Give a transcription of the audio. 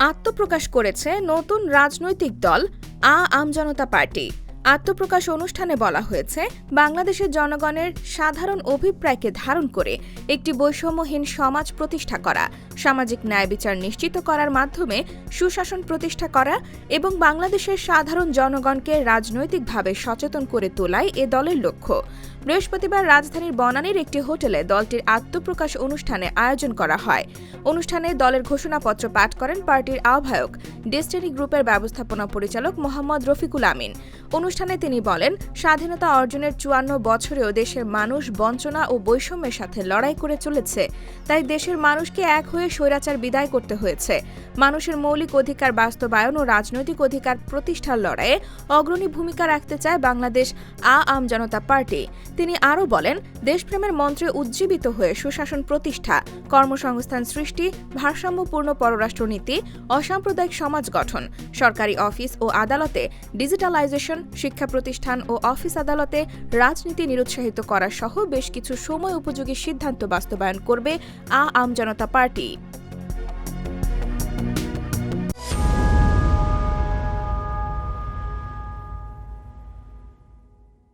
আত্মপ্রকাশ করেছে নতুন রাজনৈতিক দল আ আমজনতা পার্টি। আত্মপ্রকাশ অনুষ্ঠানে বলা হয়েছে, বাংলাদেশের জনগণের সাধারণ অভিপ্রায়কে ধারণ করে একটি বৈষম্যহীন সমাজ প্রতিষ্ঠা করা, সামাজিক ন্যায় বিচার নিশ্চিত করার মাধ্যমে সুশাসন প্রতিষ্ঠা করা এবং বাংলাদেশের সাধারণ জনগণকে রাজনৈতিকভাবে সচেতন করে তোলাই এ দলের লক্ষ্য। বৃহস্পতিবার রাজধানীর বনানীর একটি হোটেলে দলটির আত্মপ্রকাশ অনুষ্ঠানে আয়োজন করা হয়। অনুষ্ঠানে দলের ঘোষণাপত্র পাঠ করেন পার্টির আহ্বায়ক, ডেস্টিনি গ্রুপের ব্যবস্থাপনা পরিচালক মোহাম্মদ রফিকুল আমিন। অনুষ্ঠানে তিনি বলেন, স্বাধীনতা অর্জনের চুয়ান্ন বছরেও দেশের মানুষ বঞ্চনা ও বৈষম্যের সাথে লড়াই করে চলেছে। তাই দেশের মানুষকে এক হয়ে স্বৈরাচার বিদায় করতে হয়েছে। মানুষের মৌলিক অধিকার বাস্তবায়ন ও রাজনৈতিক অধিকার প্রতিষ্ঠার লড়াইয়ে অগ্রণী ভূমিকা রাখতে চায় বাংলাদেশ আ আম জনতা পার্টি। তিনি আরও বলেন, দেশপ্রেমের মন্ত্রে উজ্জীবিত হয়ে সুশাসন প্রতিষ্ঠা, কর্মসংস্থান সৃষ্টি, ভারসাম্যপূর্ণ পররাষ্ট্রনীতি, অসাম্প্রদায়িক সমাজ গঠন, সরকারি অফিস ও আদালতে ডিজিটালাইজেশন শিক্ষা প্রতিষ্ঠান ও অফিস আদালতে রাজনীতি নিরুৎসাহিত করা সহ বেশ কিছু সময় উপযোগী সিদ্ধান্ত বাস্তবায়ন করবে আ আম জনতা পার্টি।